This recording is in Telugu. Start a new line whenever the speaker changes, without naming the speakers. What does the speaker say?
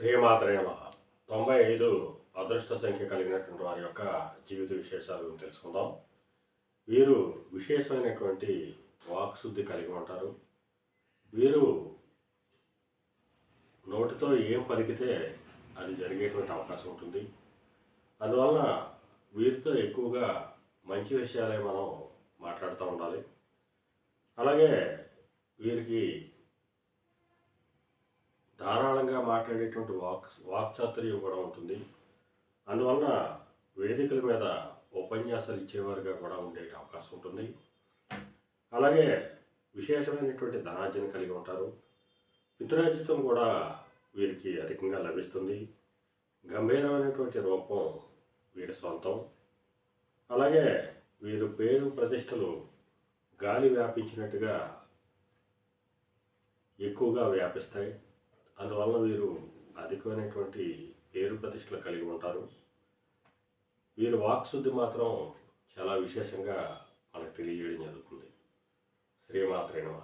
శ్రీమాత్రే నమ తొంభై ఐదు అదృష్ట సంఖ్య కలిగినటువంటి వారి యొక్క జీవిత విశేషాలు గురించి తెలుసుకుందాం. వీరు విశేషమైనటువంటి వాక్శుద్ధి కలిగి ఉంటారు. వీరు నోటితో ఏం పలికితే అది జరిగేటువంటి అవకాశం ఉంటుంది. అందువలన వీరితో ఎక్కువగా మంచి విషయాలే మనం మాట్లాడుతూ ఉండాలి. అలాగే వీరికి ధారాళంగా మాట్లాడేటువంటి వాక్ వాక్చాతుర్యం కూడా ఉంటుంది. అందువలన వేదికల మీద ఉపన్యాసాలు ఇచ్చేవారుగా కూడా ఉండే అవకాశం ఉంటుంది. అలాగే విశేషమైనటువంటి ధనార్జన కలిగి ఉంటారు. పితృరాజితం కూడా వీరికి అధికంగా లభిస్తుంది. గంభీరమైనటువంటి రూపం వీరి సొంతం. అలాగే వీరు పేరు ప్రతిష్టలు గాలి వ్యాపించినట్టుగా ఎక్కువగా వ్యాపిస్తాయి. అందువల్ల వీరు అధికమైనటువంటి పేరు ప్రతిష్టలు కలిగి ఉంటారు. వీరు వాక్శుద్ధి మాత్రం చాలా విశేషంగా మనకు తెలియజేయడం జరుగుతుంది. శ్రీమాత్రేనమా